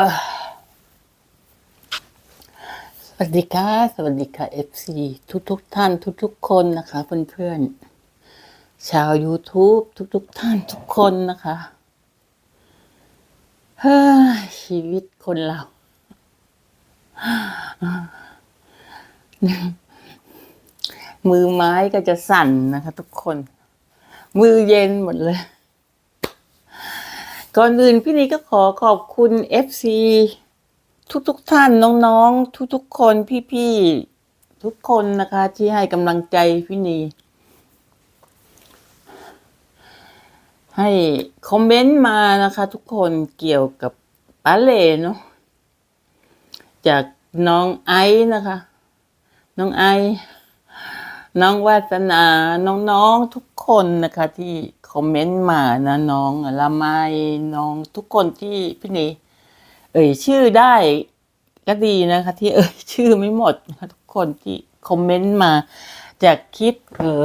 สวัสดีค่ะ สวัสดีค่ะ FC ทุกทุกท่าน ทุกทุกคนนะคะ เพื่อนๆ ชาว YouTube ทุกทุกท่านทุกคนนะคะเฮ้ยชีวิตคนเรามือไม้ก็จะสั่นนะคะ ทุกคน มือเย็นหมดเลย ก่อนอื่นพี่นีก็ขอขอบคุณ FC ทุกๆทท่านน้องๆ ทุกๆคนพี่ๆ ทุกคนนะคะ ที่ให้กำลังใจพี่นี ให้คอมเมนต์มานะคะ ทุกคนเกี่ยวกับป้าเล่เนาะจากน้องไอซ์นะคะ น้องไอซ์ น้องวาสนา น้องๆทุกคนนะคะที่คอมเมนต์มานะน้องละไมน้องทุกคนที่พี่นีเอ่ยชื่อได้ก็ดีนะคะ ที่เอ่ยชื่อไม่หมดนะคะทุกคนที่คอมเมนต์มา จากคลิปเออ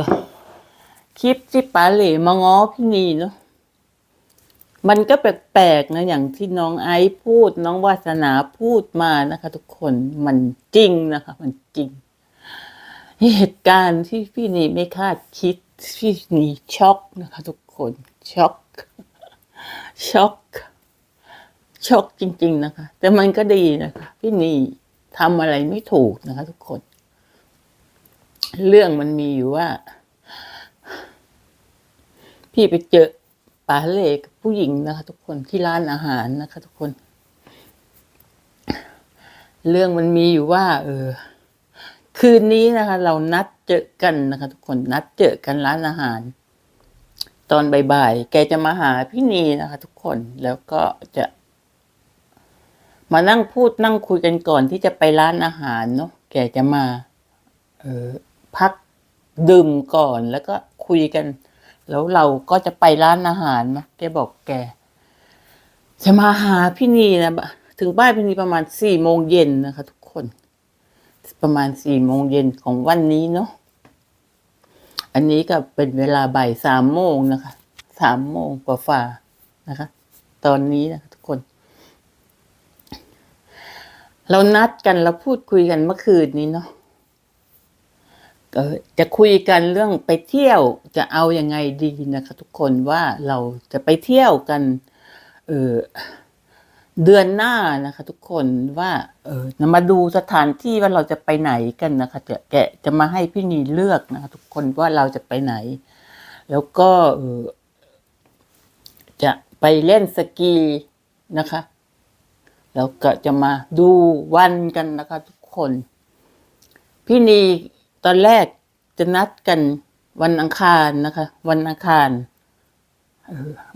คลิปที่ป๋าเหล่มาง้อพี่นีเนาะมันก็แปลกๆนะอย่างที่น้องไอซ์พูด น้องวาสนาพูดมานะคะ ทุกคนมันจริงนะคะ มันจริง เหตุการณ์ที่พี่นีไม่คาดคิด พี่นีช็อกนะคะทุกคนช็อกช็อกช็อกจริง ๆ นะคะ แต่มันก็ดีนะคะ พี่นีทำอะไรไม่ถูกนะคะ ทุกคน เรื่องมันมีอยู่ว่า พี่ไปเจอป๋าเล่กับผู้หญิงนะคะ ทุกคนที่ร้านอาหารนะคะ ทุกคน เรื่องมันมีอยู่ว่า เออ คืนนี้นะคะ เรานัดเจอกันนะคะ ทุกคนนัดเจอกันร้านอาหาร ตอนบ่ายๆแกจะมาหาพี่นีนะคะ ทุกคนแล้วก็จะ มานั่งพูดนั่งคุยกันก่อนที่จะไปร้านอาหารเนาะแกจะมา เออพักดื่มก่อนแล้วก็คุยกัน แล้วเราก็จะไปร้านอาหารเนาะแกบอกแก จะมาหาพี่นีนะถึงบ้านพี่นีประมาณสี่โมงเย็นนะคะทุกคน ประมาณสี่โมงเย็นของวันนี้เนาะ อันนี้ก็เป็นเวลาบ่ายสามโมงนะคะ สามโมงกว่าฝ่านะคะ ตอนนี้นะคะทุกคน เรานัดกันเราพูดคุยกันเมื่อคืนนี้เนาะจะคุยกันเรื่องไปเที่ยวจะเอาอยัางไงดีนะคะ ทุกคนว่าเราจะไปเที่ยวกัน เออ เดือนหน้านะคะ ทุกคนว่า เออมาดูสถานที่ว่าเราจะไปไหนกันนะคะจะแกะจะมาให้พี่นีเลือกนะคะ ทุกคนว่าเราจะไปไหน แล้วก็เออจะไปเล่นสกีนะคะ แล้วก็จะมาดูวันกันนะคะ ทุกคน พี่นีตอนแรกจะนัดกันวันอังคารนะคะ วันอังคาร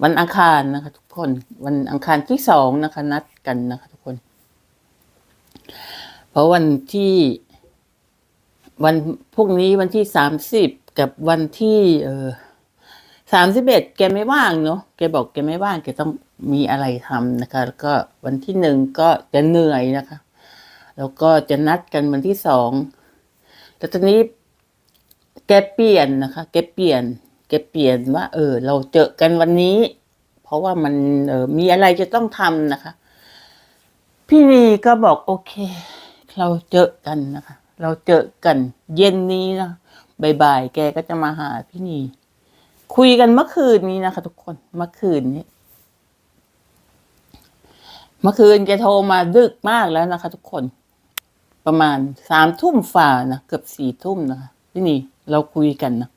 วันอังคารนะคะ ทุกคน วันอังคารที่สองนะคะ นัดกันนะคะ ทุกคน เพราะวันที่วันพวกนี้วันที่สามสิบกับวันที่ เออสามสิบเอ็ดแกไม่ว่างเนาะแกบอกแกไม่ว่างแกต้องมีอะไรทำนะคะ แล้วก็วันที่หนึ่งก็จะเหนื่อยนะคะ แล้วก็จะนัดกันวันที่สองแต่ตอนนี้แกเปลี่ยนนะคะ แกเปลี่ยน แกเปลี่ยนว่า เออ เราเจอกันวันนี้ เพราะว่ามันเออมีอะไรจะต้องทำนะคะ พี่นีก็บอกโอเค เราเจอกันนะคะ เราเจอกัน เย็นนี้นะบ่ายๆแกก็จะมาหาพี่นีคุยกันเมื่อคืนนี้นะคะ ทุกคนเมื่อคืนนี้เมื่อคืนแกโทรมาดึกมากแล้วนะคะ ทุกคน ประมาณสามทุ่มฝ่านะเกือบสี่ทุ่มนะคะพี่นีเราคุยกันนะ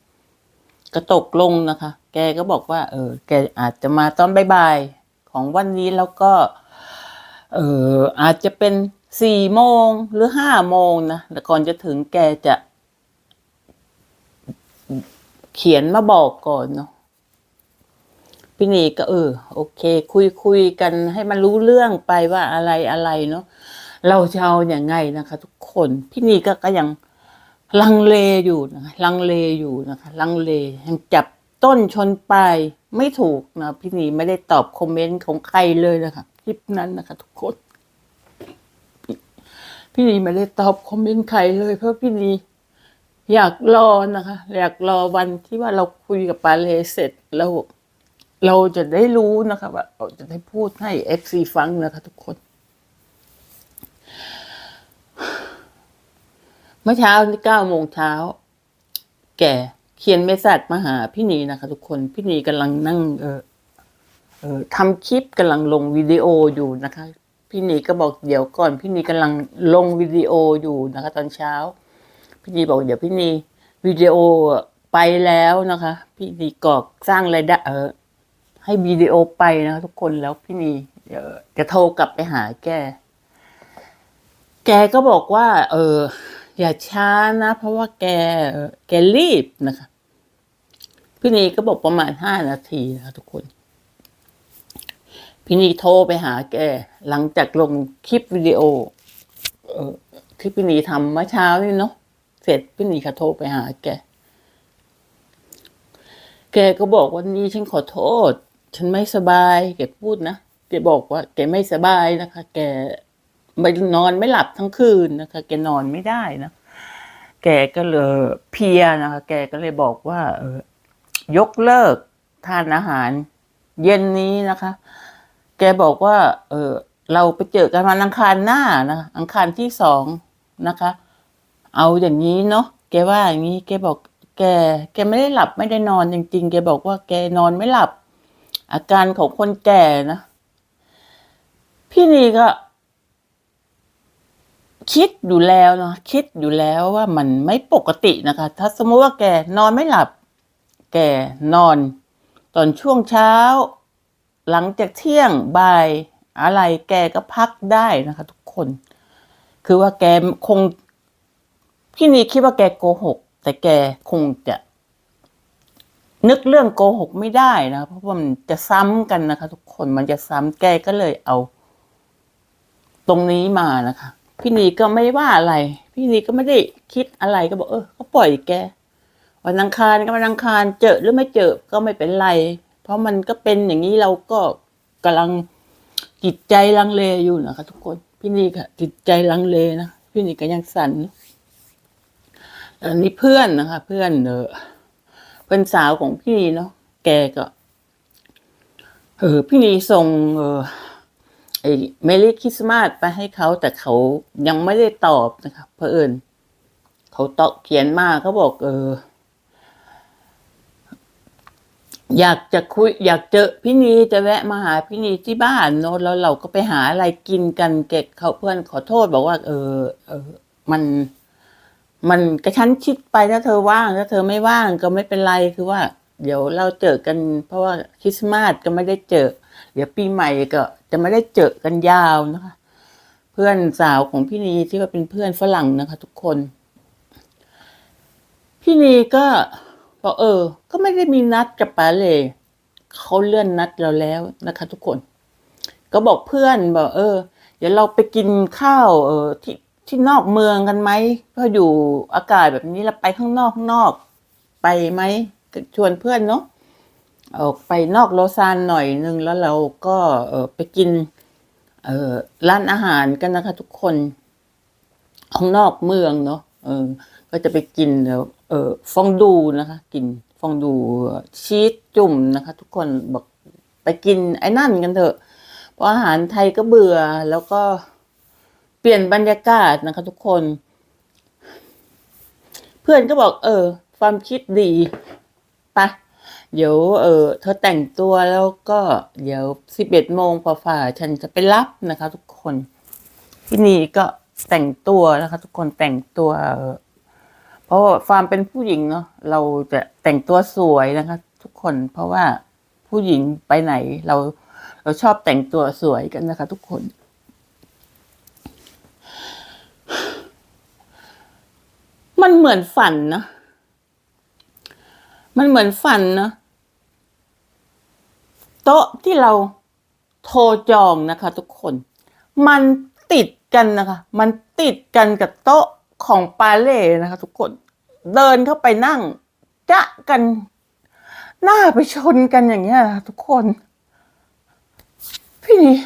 ก็ตกลงนะคะ แกก็บอกว่า เออ แกอาจจะมาตอนบ่ายๆของวันนี้แล้วก็ เอออาจจะเป็นสี่โมงหรือห้าโมงนะแต่ก่อนจะถึงแกจะ เขียนมาบอกก่อนเนาะพี่นีก็เออ โอเค คุยคุยกันให้มันรู้เรื่องไปว่าอะไรอะไรเนาะเราจะเอาอย่างไงนะคะ ทุกคน พี่นีก็ก็ยัง ลังเลอยู่นะคะลังเลอยู่นะคะลังเลยังจับต้นชนปลายไม่ถูกนะพี่นีไม่ได้ตอบคอมเมนต์ของใครเลยนะคะคลิปนั้นนะคะทุกคนพี่นีไม่ได้ตอบคอมเมนต์ใครเลยเพราะพี่นีอยากรอนะคะ อยากรอวันที่ว่าเราคุยกับปาเลเสร็จแล้วเราจะได้รู้นะคะว่าเราจะได้พูดให้เอฟซีฟังนะคะทุกคน เมื่อเช้าที่เก้าโมงเช้า แกเขียนเมสเซจมาหาพี่นีนะคะ ทุกคนพี่นีกำลังนั่ง เออเออทำคลิปกำลังลงวิดีโออยู่นะคะ พี่นีก็บอกเดี๋ยวก่อน พี่นีกำลังลงวิดีโออยู่นะคะ ตอนเช้า พี่นีบอกเดี๋ยวพี่นีวิดีโอไปแล้วนะคะ พี่นีกอกสร้างรายได้เออให้วิดีโอไปนะคะทุกคนแล้วพี่นีเดี๋ยวจะโทรกลับไปหาแก แกก็บอกว่า เออ อย่าช้านะ เพราะว่าแกแกรีบนะคะพี่นีก็บอกประมาณห้านาทีนะคะทุกคน พี่นีโทรไปหาแก หลังจากลงคลิปวิดีโอเออที่พี่นีทำเมื่อเช้านี่เนาะเสร็จพี่นีก็โทรไปหาแก แกก็บอกว่านี่ฉันขอโทษ ฉันไม่สบาย แกพูดนะแกบอกว่า แกไม่สบายนะคะ แก ไม่นอนไม่หลับทั้งคืนนะคะ แกนอนไม่ได้นะ แกก็เลยเพียนะคะ แกก็เลยบอกว่า เออยกเลิกทานอาหาร เย็นนี้นะคะ แกบอกว่า เออเราไปเจอกันวันอังคารหน้านะอังคารที่สองนะคะ เอาอย่างนี้เนาะแกว่าอย่างนี้แกบอก แก แกไม่ได้หลับไม่ได้นอนจริง ๆ แกบอกว่า แกนอนไม่หลับ อาการของคนแก่นะ พี่นีก็ คิดอยู่แล้วนะคิดอยู่แล้วว่ามันไม่ปกตินะคะ ถ้าสมมติว่าแกนอนไม่หลับ แกนอน ตอนช่วงเช้า หลังจากเที่ยงบ่ายอะไรแกก็พักได้นะคะ ทุกคน คือว่าแกคงพี่นีคิดว่าแกโกหก แต่แกคงจะ นึกเรื่องโกหกไม่ได้นะเพราะว่ามันจะซ้ำกันนะคะ ทุกคนมันจะซ้ำแกก็เลยเอา ตรงนี้มานะคะ พี่นีก็ไม่ว่าอะไร พี่นีก็ไม่ได้คิดอะไรก็บอกเออก็ปล่อยแกวันอังคารก็วันอังคารเจอหรือไม่เจอก็ไม่เป็นไร เพราะมันก็เป็นอย่างนี้เราก็กำลังจิตใจลังเลอยู่นะคะทุกคนพี่นีก็จิตใจลังเลนะพี่นีก็ยังสั่นอันนี้เพื่อนนะคะ เพื่อนเออเพื่อนสาวของพี่นีเนาะแกก็เออพี่นีส่งเออ ไอ้เมลี่คริสต์มาสไปให้เขาแต่เขายังไม่ได้ตอบนะคะเพอเอิญเขาตอบเขียนมาเขาบอก เออ อยากจะคุย อยากเจอพี่นีจะแวะมาหาพี่นีที่บ้านโน้ตแล้วเราก็ไปหาอะไรกินกันเก็กเขาเพื่อนขอโทษบอกว่า เออ เออ มัน มันกระชั้นชิดไปถ้าเธอว่างถ้าเธอไม่ว่างก็ไม่เป็นไรคือว่า เดี๋ยวเราเจอกัน เพราะว่าคริสต์มาสก็ไม่ได้เจอ เดี๋ยวปีใหม่ก็จะไม่ได้เจอกันยาวนะคะ เพื่อนสาวของพี่นีที่ว่าเป็นเพื่อนฝรั่งนะคะ ทุกคน พี่นีก็บอกเออ ก็ไม่ได้มีนัดกับป๋าเลยเขาเลื่อนนัดเราแล้วนะคะ ทุกคน ก็บอกเพื่อนบอกเออ เดี๋ยวเราไปกินข้าว เออที่ที่นอกเมืองกันไหมเพราะอยู่อากาศแบบนี้เราไปข้างนอกข้างนอก ไปไหมชวนเพื่อนเนาะ ออกไปนอกโลซานหน่อยนึงแล้วเราก็เออไปกินเออร้านอาหารกันนะคะ ทุกคนข้างนอกเมืองเนาะเออ ก็จะไปกินเออฟองดูนะคะ กินฟองดูชีสจุ่มนะคะ ทุกคนบอกไปกินไอ้นั่นกันเถอะ เพราะอาหารไทยก็เบื่อแล้วก็เปลี่ยนบรรยากาศนะคะ ทุกคน เพื่อนก็บอก เออ ความคิดดีไป เดี๋ยวเออเธอแต่งตัวแล้วก็เดี๋ยวสิบเอ็ดโมงฝ่าๆฉันจะไปรับนะคะ ทุกคนพี่นีก็แต่งตัวนะคะ ทุกคนแต่งตัวเออเพราะว่าความเป็นผู้หญิงเนาะเราจะแต่งตัวสวยนะคะ ทุกคนเพราะว่าผู้หญิงไปไหน เราเราชอบแต่งตัวสวยกันนะคะ ทุกคนมันเหมือนฝันนะ มันเหมือนฝันนะ โต๊ะที่เราโทรจองนะคะ ทุกคน มันติดกันนะคะ มันติดกันกับโต๊ะของปาเล่นะคะ ทุกคนเดินเข้าไปนั่งจะกันหน้าไปชนกันอย่างเงี้ยนะทุกคน พี่นี่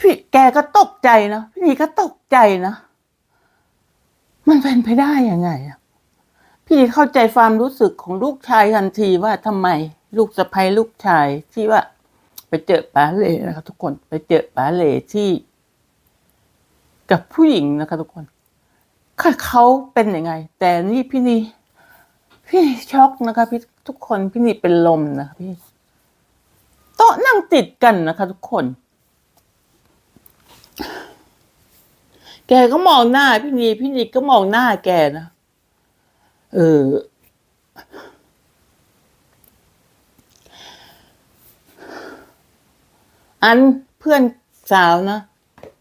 พี่แกก็ตกใจนะพี่นี่ก็ตกใจนะมันเป็นไปได้ยังไงอะพี่เข้าใจความรู้สึกของลูกชายทันทีว่าทำไม ลูกสะใภ้ลูกชายที่ว่า ไปเจอป๋าเลนะครับทุกคนไปเจอป๋าเลที่ กับผู้หญิงนะคะทุกคนค่ะเขาเป็นยังไง แต่นี่พี่นีพี่นีช็อกนะคะพี่ทุกคนพี่นีเป็นลมนะคะพี่โต๊ะนั่งติดกันนะคะ ทุกคน แกก็มองหน้าพี่นีพี่นีก็มองหน้าแกนะเออ อันเพื่อนสาวนะ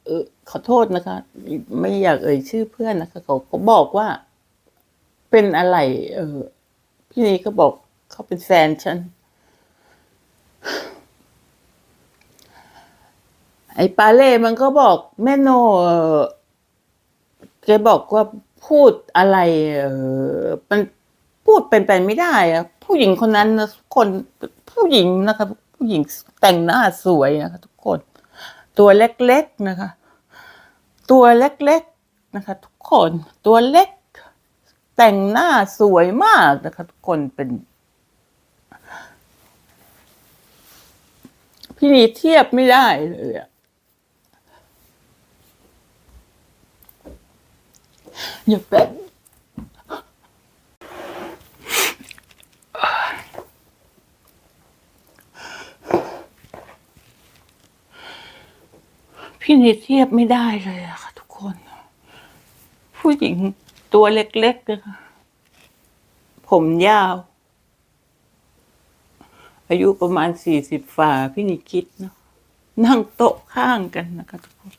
เออขอโทษนะคะ ไม่อยากเอ่ยชื่อเพื่อนนะคะเขาก็บอกว่า เป็นอะไร เออ พี่นีก็บอกเขาเป็นแฟนฉัน ไอ้ปาเล่มันก็บอกแม่โนเออแกบอกว่าพูดอะไร เออมันพูดเป็นไปไม่ได้อะผู้หญิงคนนั้นนะคนผู้หญิงนะคะ ผู้หญิงแต่งหน้าสวยนะคะ ทุกคน ตัวเล็กๆนะคะ ตัวเล็กๆนะคะ ทุกคนตัวเล็ก แต่งหน้าสวยมากนะคะ ทุกคนเป็นพี่นีเทียบไม่ได้เลยอะอย่าเป็น นีเทียบไม่ได้เลยอะค่ะทุกคน ผู้หญิงตัวเล็กๆ ผมยาว อายุประมาณสี่สิบฝ่าพี่นิคิดเนาะนั่งโต๊ะข้างกันนะคะทุกคน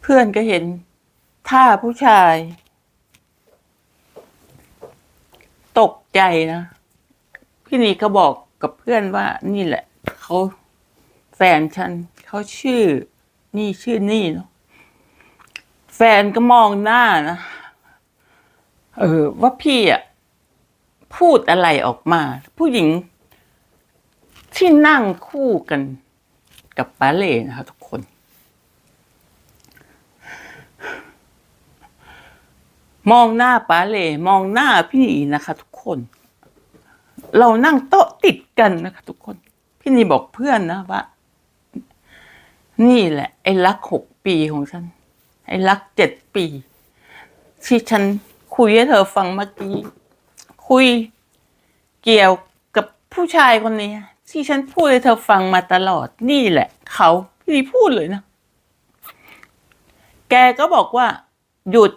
เพื่อนก็เห็นท่าผู้ชาย ตกใจนะ พี่นีก็บอกกับเพื่อนว่านี่แหละ เขาแฟนฉันเขาชื่อ นี่ชื่อนี่เนาะแฟนก็มองหน้านะเออ ว่าพี่อะพูดอะไรออกมา ผู้หญิง ที่นั่งคู่กันกับปาเล่นะคะทุกคน มองหน้าปาเล่มองหน้าพี่นีนะคะ ทุกคน เรานั่งโต๊ะติดกันนะคะ ทุกคน พี่นีบอกเพื่อนนะว่า นี่แหละ ไอ้รักหกปีของฉัน ไอ้รักเจ็ดปี ที่ฉันคุยให้เธอฟังเมื่อกี้ คุยเกี่ยวกับผู้ชายคนนี้ที่ฉันพูดให้เธอฟังมาตลอด นี่แหละ เขาพี่นีพูดเลยนะ แกก็บอกว่า หยุด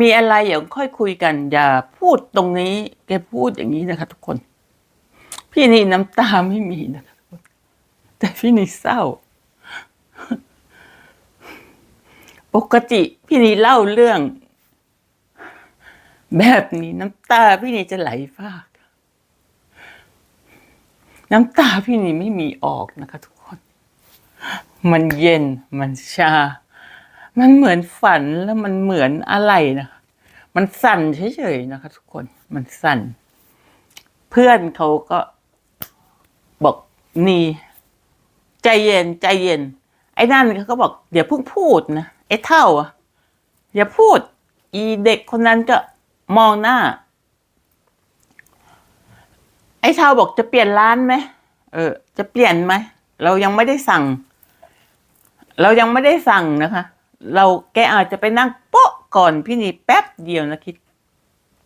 มีอะไรอย่าค่อยคุยกัน อย่าพูดตรงนี้ แกพูดอย่างนี้นะคะ ทุกคน พี่นี่น้ำตาไม่มีนะคะ แต่พี่นีเศร้า ปกติ พี่นีเล่าเรื่อง แบบนี้น้ำตาพี่นีจะไหลพราก น้ำตาพี่นีไม่มีออกนะคะทุกคน มันเย็นมันชา มันเหมือนฝันแล้วมันเหมือนอะไรนะคะมันสั่นเฉยๆนะคะ ทุกคน มันสั่น เพื่อนเขาก็บอกนี่ ใจเย็นใจเย็น ไอ้นั่นเขาก็บอกเดี๋ยวเพิ่งพูดนะไอ้เท่าอะอย่าพูด อีเด็กคนนั้นก็มองหน้า ไอ้เท่าบอกจะเปลี่ยนร้านไหมเออ จะเปลี่ยนไหมเรายังไม่ได้สั่ง เรายังไม่ได้สั่งนะคะ เราแกอาจจะไปนั่งโป๊ะก่อนพี่นี่แป๊บเดียวนะคิด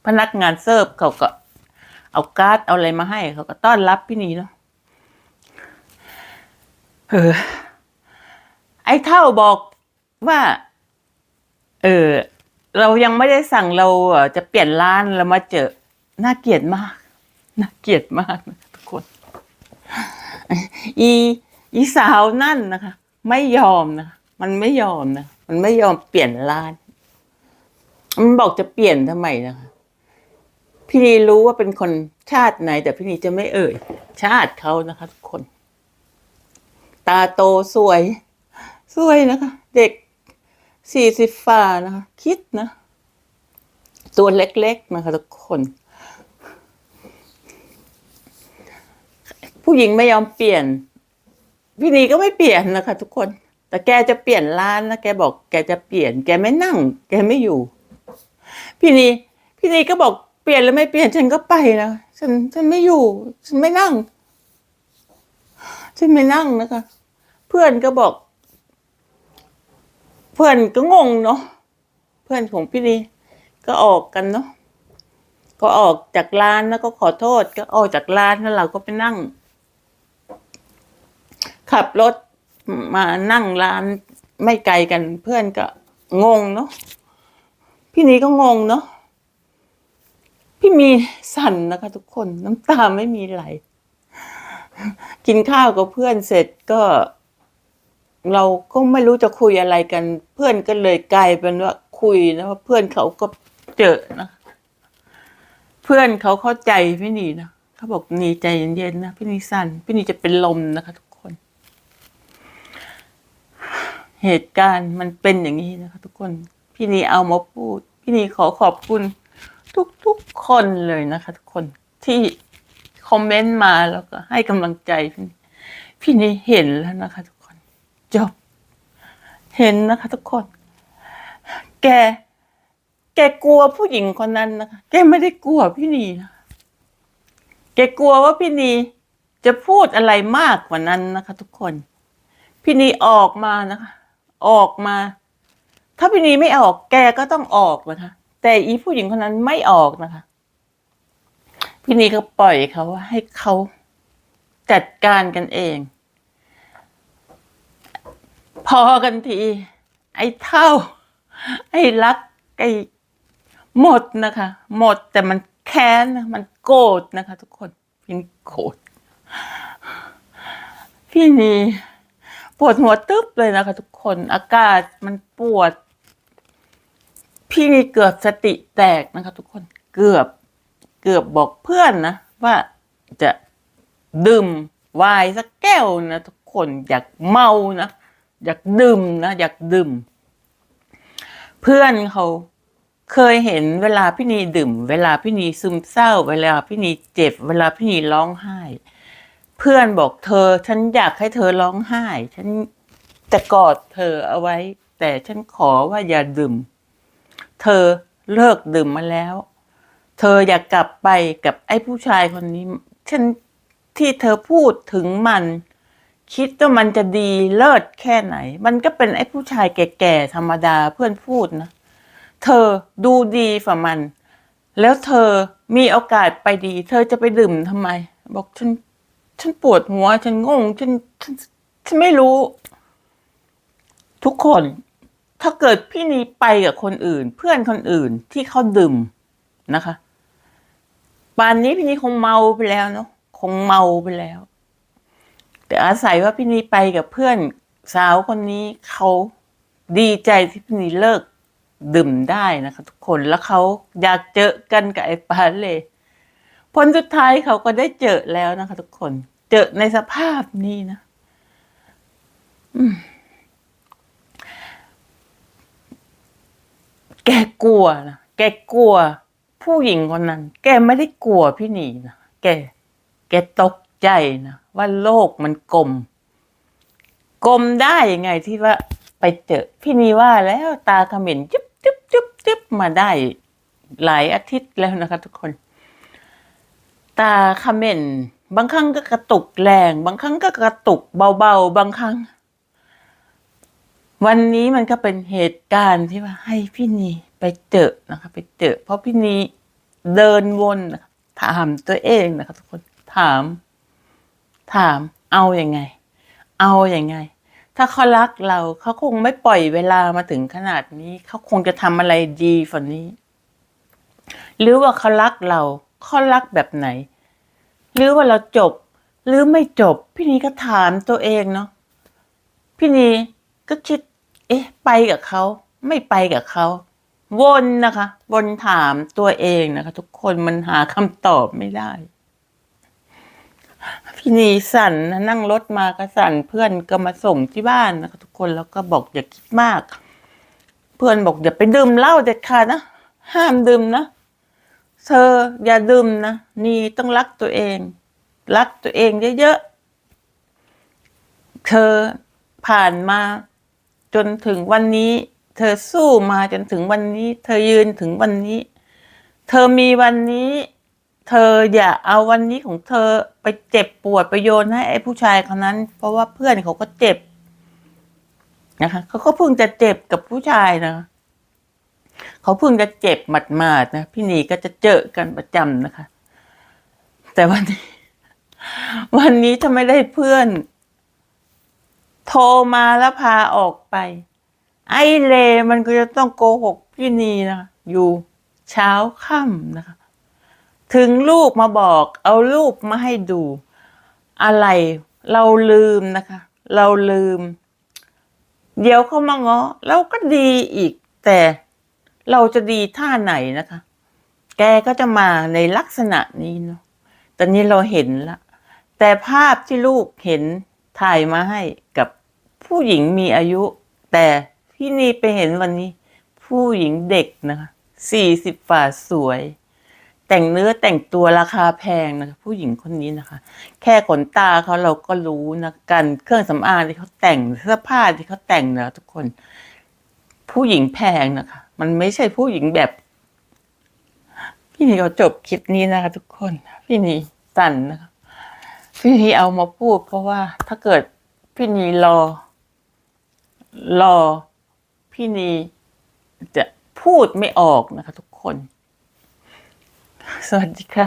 พนักงานเสิร์ฟเขาก็ เอาการ์ดเอาอะไรมาให้เขาก็ต้อนรับพี่นีเนาะ เออ ไอ้เท่าบอกว่า เออ เรายังไม่ได้สั่งเราจะเปลี่ยนร้านเรามาเจอ น่าเกลียดมาก น่าเกลียดมากทุกคน อีอีสาวนั่นนะคะ ไม่ยอมนะมันไม่ยอมนะมันไม่ยอมเปลี่ยนร้าน มันบอกจะเปลี่ยนทำไมนะคะพี่นีรู้ว่าเป็นคนชาติไหน แต่พี่นีจะไม่เอ่ย ชาติเขานะคะทุกคน ตาโตสวย สวยนะคะ เด็กสี่สิบฝ่านะคะ คิดนะ ตัวเล็กๆนะคะทุกคน ผู้หญิงไม่ยอมเปลี่ยน พี่นีก็ไม่เปลี่ยนนะคะ ทุกคน แต่แกจะเปลี่ยนร้านนะแกบอก แกจะเปลี่ยน แกไม่นั่ง แกไม่อยู่ พี่นีพี่นีก็บอกเปลี่ยนแล้วไม่เปลี่ยนฉันก็ไปนะฉันฉันไม่อยู่ ฉันไม่นั่ง ฉันไม่นั่งนะคะ พื่อนก็บอก เพื่อนก็งงเนาะเพื่อนของพี่นีก็ออกกันเนาะก็ออกจากร้านแล้วก็ขอโทษ ก็ออกจากร้านแล้วเราก็ไปนั่ง ขับรถมานั่งร้านไม่ไกลกันเพื่อนก็งงเนาะพี่นีก็งงเนาะพี่มีสั่นนะคะ ทุกคนน้ำตาไม่มีไหล กินข้าวกับเพื่อนเสร็จก็ เราก็ไม่รู้จะคุยอะไรกัน เพื่อนก็เลยกลายเป็นว่าคุยนะว่าเพื่อนเขาก็เจอนะเพื่อนเขาเข้าใจพี่นีนะเขาบอกนีใจเย็นๆนะพี่นีสั่นพี่นีจะเป็นลมนะคะ ทุกคน เหตุการณ์มันเป็นอย่างนี้นะคะ ทุกคน พี่นีเอามาพูด พี่นีขอขอบคุณ ทุกๆคนเลยนะคะ ทุกคนที่คอมเมนต์มาแล้วก็ให้กำลังใจพี่นีพี่นีเห็นแล้วนะคะทุกคน จบ เห็นนะคะทุกคน แก แกกลัวผู้หญิงคนนั้นนะคะ แกไม่ได้กลัวพี่นีนะแกกลัวว่าพี่นีจะพูดอะไรมากกว่านั้นนะคะ ทุกคน พี่นีออกมานะคะ ออกมา ถ้าพี่นีไม่ออก แกก็ต้องออกนะคะ แต่อีผู้หญิงคนนั้นไม่ออกนะคะ พี่นีก็ปล่อยเขาว่าให้เขาจัดการกันเอง พอกันที ไอ้เท่า ไอ้รัก ไอ้หมดนะคะ หมดแต่มันแค้นมันโกรธนะคะ ทุกคนพี่นโกรธพี่นีปวดหัวตึ๊บเลยนะคะ ทุกคนอากาศมันปวด พี่นีเกือบสติแตกนะคะ ทุกคนเกือบเกือบบอกเพื่อนนะว่าจะดื่มไวน์สักแก้วนะทุกคนอยากเมานะ อยากดื่มนะอยากดื่ม เพื่อนเขาเคยเห็นเวลาพี่นีดื่ม เวลาพี่นีซึมเศร้า เวลาพี่นีเจ็บ เวลาพี่นีร้องไห้ เพื่อนบอกเธอ ฉันอยากให้เธอร้องไห้ ฉันจะกอดเธอเอาไว้ แต่ฉันขอว่าอย่าดื่ม เธอเลิกดื่มมาแล้ว เธออยากกลับไปกับไอ้ผู้ชายคนนี้ ฉันที่เธอพูดถึงมัน คิดว่ามันจะดีเลิศแค่ไหน มันก็เป็นไอ้ผู้ชายแก่ๆธรรมดาเพื่อนพูดนะ เธอดูดีฝ่ามัน แล้วเธอมีโอกาสไปดี เธอจะไปดื่มทำไม บอกฉันฉันปวดหัว ฉันงงฉันฉันฉันไม่รู้ ทุกคน ถ้าเกิดพี่นีไปกับคนอื่น เพื่อนคนอื่นที่เขาดื่มนะคะป่านนี้พี่นีคงเมาไปแล้วเนาะคงเมาไปแล้ว แต่อาศัยว่าพี่นีไปกับเพื่อนสาวคนนี้เขาดีใจที่พี่นีเลิกดื่มได้นะคะ ทุกคนแล้วเขาอยากเจอกันกับไอ้ปาเลยผลสุดท้ายเขาก็ได้เจอแล้วนะคะ ทุกคน เจอในสภาพนี้นะแกกลัวนะแกกลัว ผู้หญิงคนนั้น แกไม่ได้กลัวพี่หนีนะแก แกตกใจนะ ว่าโลกมันกลม กลมได้ยังไงที่ว่าไปเจอพี่นีว่าแล้วตาเขม็นจุ๊บจุ๊บจุ๊บจุ๊บมาได้หลายอาทิตย์แล้วนะคะทุกคน ตาเขม็นบางครั้งก็กระตุกแรง บางครั้งก็กระตุกเบาๆ บางครั้ง วันนี้มันก็เป็นเหตุการณ์ที่ว่าให้พี่นีไปเจอนะคะ ไปเจอเพราะพี่นีเดินวนถามตัวเองนะคะทุกคนถาม ถามเอาอยัางไง เอาอยัางไง ถ้าเขารักเราเขาคงไม่ปล่อยเวลามาถึงขนาดนี้ เขาคงจะทำอะไรดีฝันนี้ หรือว่าเขารักเราเขารักแบบไหน หรือว่าเราจบ หรือไม่จบ พี่นีก็ถามตัวเองเนาะพี่นีก็คิด เอ๊ะ ไปกับเขาไม่ไปกับเขาวนนะคะวนถามตัวเองนะคะ ทุกคนมันหาคำตอบไม่ได้ พี่นีสั่นนะนั่งรถมาก็สั่นเพื่อนก็มาส่งที่บ้านนะคะทุกคนแล้วก็บอกอย่าคิดมาก เพื่อนบอกอย่าไปดื่มเหล้าเด็ดขาดนะห้ามดื่มนะเธออย่าดื่มนะนี่ต้องรักตัวเอง รักตัวเองเยอะๆเธอผ่านมาจนถึงวันนี้ เธอสู้มาจนถึงวันนี้ เธอยืนถึงวันนี้ เธอมีวันนี้ เธออย่าเอาวันนี้ของเธอไปเจ็บปวดไปโยนให้ไอ้ผู้ชายคนนั้น เพราะว่าเพื่อนเขาก็เจ็บนะคะเขาก็เพิ่งจะเจ็บกับผู้ชายนะเขาเพิ่งจะเจ็บหมาดๆนะพี่นีก็จะเจอกันประจำนะคะ แต่วันนี้ วันนี้ถ้าไม่ได้เพื่อน โทรมาแล้วพาออกไป ไอ้เลมันก็จะต้องโกหกพี่นีนะอยู่เช้าค่ำนะคะ ถึงลูกมาบอก เอารูปมาให้ดู อะไรเราลืมนะคะ เราลืม เดี๋ยวเขามาง้อเราก็ดีอีก แต่เราจะดีท่าไหนนะคะ แกก็จะมาในลักษณะนี้เนาะตอนนี้เราเห็นละ แต่ภาพที่ลูกเห็นถ่ายมาให้กับผู้หญิงมีอายุ แต่พี่นีไปเห็นวันนี้ ผู้หญิงเด็กนะคะสี่สิบฝ่าสวย แต่งเนื้อแต่งตัวราคาแพงนะคะผู้หญิงคนนี้นะคะ แค่ขนตาเขาเราก็รู้นะกันเครื่องสำอางที่เขาแต่งเสื้อผ้าที่เขาแต่งนะทุกคน ผู้หญิงแพงนะคะ มันไม่ใช่ผู้หญิงแบบ พี่นีเอาจบคลิปนี้นะคะทุกคน พี่นีสั่นนะคะพี่นีเอามาพูด เพราะว่าถ้าเกิดพี่นีรอ รอ พี่นีจะพูดไม่ออกนะคะ ทุกคน สวัสดีค่ะ